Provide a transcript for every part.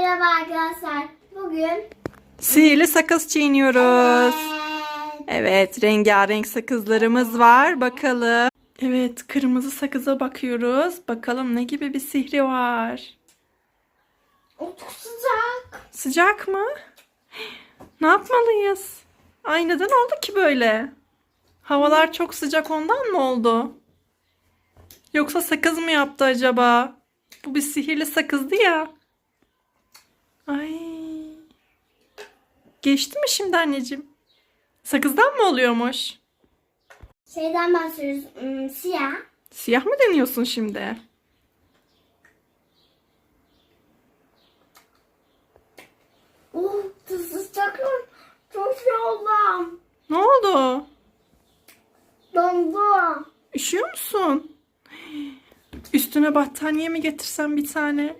merhaba arkadaşlar. Bugün Sihirli sakız çiğniyoruz. Evet. Evet, rengarenk sakızlarımız var. Bakalım. Evet, kırmızı sakıza bakıyoruz. Bakalım ne gibi bir sihri var. çok sıcak. Sıcak mı? Ne yapmalıyız? Ay neden oldu ki böyle? Havalar çok sıcak ondan mı oldu? Yoksa sakız mı yaptı acaba? Bu bir sihirli sakızdı ya. Ay. Geçti mi şimdi anneciğim? Sakızdan mı oluyormuş? Şeyden bahsediyoruz. hmm, siyah. Siyah mı deniyorsun şimdi? Oh, sıcak. Çok şey oldum. Ne oldu? Dondum. Üşüyor musun? Üstüne battaniye mi getirsem bir tane?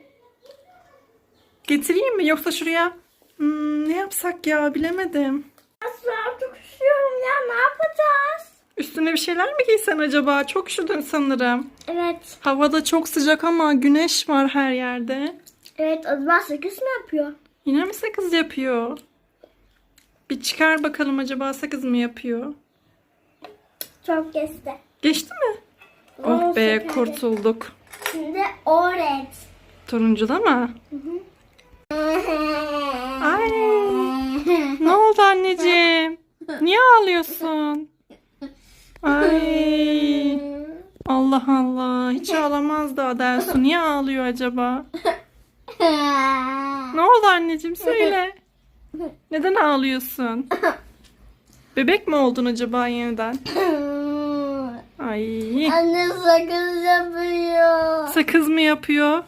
Getireyim mi yoksa şuraya Hmm, ne yapsak ya bilemedim. Asla çok üşüyorum ya. Ne yapacağız? Üstüne bir şeyler mi giysen acaba? Çok üşüdün sanırım. Evet. Havada çok sıcak ama güneş var her yerde. Evet. Acaba sakız mı yapıyor? Yine mi sakız yapıyor? Bir çıkar bakalım acaba sakız mı yapıyor? Çok geçti. Geçti mi? Oo, Oh be süper. kurtulduk. Şimdi orange. Turuncu da mı? Ay. Ne oldu anneciğim? Niye ağlıyorsun? Ay. Allah Allah. Hiç ağlamazdı Adelsu. Niye ağlıyor acaba? Ne oldu anneciğim söyle. Neden ağlıyorsun? Bebek mi oldun acaba yeniden? Ay. Anne sakız yapıyor. Sakız mı yapıyor?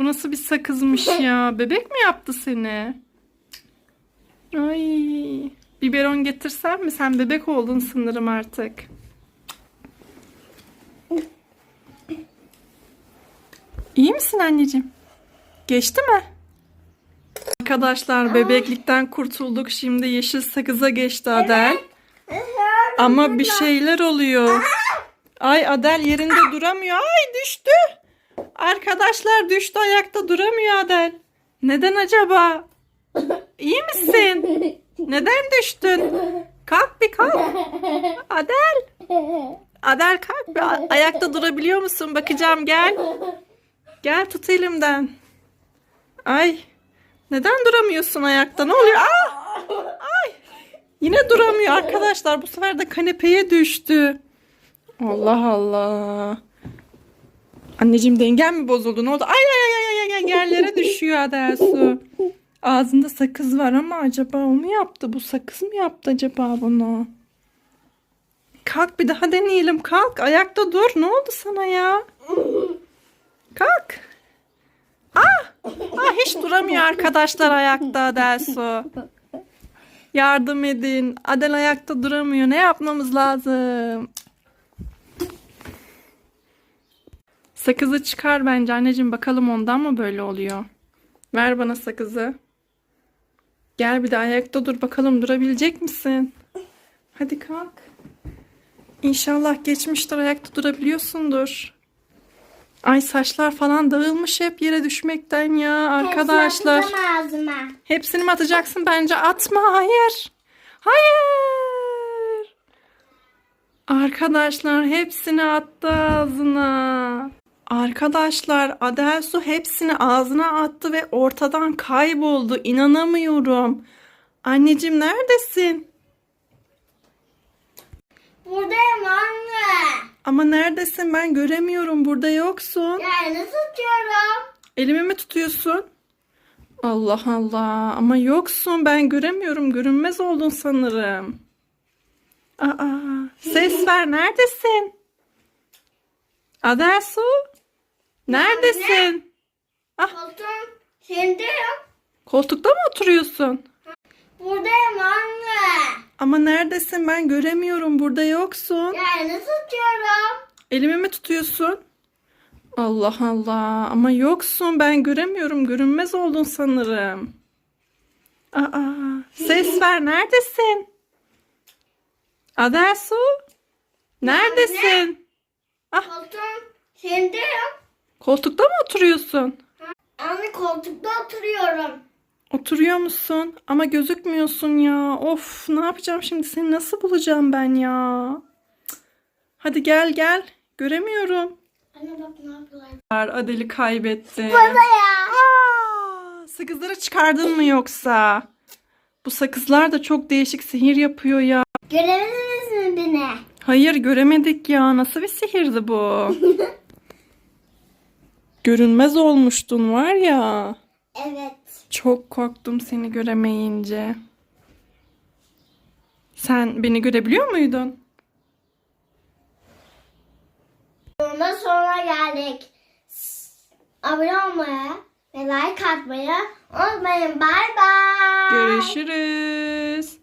Bu nasıl bir sakızmış ya? Bebek mi yaptı seni? Ay. Biberon getirsem mi? Sen bebek oldun sanırım artık. İyi misin anneciğim? Geçti mi? Arkadaşlar bebeklikten kurtulduk. Şimdi yeşil sakıza geçti Adel. Ama bir şeyler oluyor. Ay Adel yerinde duramıyor. Ay düştü. Arkadaşlar düştü ayakta duramıyor Adel. Neden acaba? İyi misin? Neden düştün? Kalk bir kalk. Adel. Adel kalk bir. Ayakta durabiliyor musun? Bakacağım gel. Gel tut elimden. Ay. Neden duramıyorsun ayakta? Ne oluyor? Aa! Ay. Yine duramıyor arkadaşlar. Bu sefer de kanepeye düştü. Allah Allah. Anneciğim dengen mi bozuldu? Ne oldu? Ay ay ay ay ay yerlere düşüyor Adelsu. Ağzında sakız var ama acaba o mu yaptı? Bu sakız mı yaptı acaba bunu? Kalk bir daha deneyelim. Kalk ayakta dur. Ne oldu sana ya? Kalk. Ah! Ah hiç duramıyor arkadaşlar ayakta Adelsu. Yardım edin. Adel ayakta duramıyor. Ne yapmamız lazım? Sakızı çıkar bence anneciğim. Bakalım ondan mı böyle oluyor? Ver bana sakızı. Gel bir de ayakta dur bakalım durabilecek misin? Hadi kalk. İnşallah geçmiştir ayakta durabiliyorsundur. Ay saçlar falan dağılmış hep yere düşmekten ya arkadaşlar. Hepsi atacağım ağzıma. Hepsini mi atacaksın? Bence atma. Hayır. Hayır. Arkadaşlar hepsini attı ağzına. Arkadaşlar Adelsu hepsini ağzına attı ve ortadan kayboldu. İnanamıyorum. Anneciğim neredesin? Buradayım anne. Ama neredesin? Ben göremiyorum. Burada yoksun. Nasıl tutuyorum? Elimi mi tutuyorsun? Allah Allah. Ama yoksun. Ben göremiyorum. Görünmez oldun sanırım. Aa, ses ver. Neredesin? Adelsu? Neredesin? Koltuğum şimdi yok. Koltukta mı oturuyorsun? Buradayım anne. Ama neredesin? Ben göremiyorum. Burada yoksun. Nasıl tutuyorum? Elimi mi tutuyorsun? Allah Allah. Ama yoksun. Ben göremiyorum. Görünmez oldun sanırım. Aa, ses ver. Neredesin? Adelsu? Neredesin? Koltuğum şimdi yok. Koltukta mı oturuyorsun? Anne koltukta oturuyorum. Oturuyor musun? Ama gözükmüyorsun ya. Of ne yapacağım şimdi seni nasıl bulacağım ben ya? Hadi gel gel. Göremiyorum. Anne bak ne yapıyorlar. Adeli kaybetti. Baba ya. Aa, sakızları çıkardın mı yoksa? Bu sakızlar da çok değişik sihir yapıyor ya. Göremediniz mi beni? Hayır göremedik ya. Nasıl bir sihirdi bu? Görünmez olmuştun var ya. Evet. Çok korktum seni göremeyince. Sen beni görebiliyor muydun? Ondan sonra geldik. Abone olmaya ve like atmayı unutmayın. Bay bay. Görüşürüz.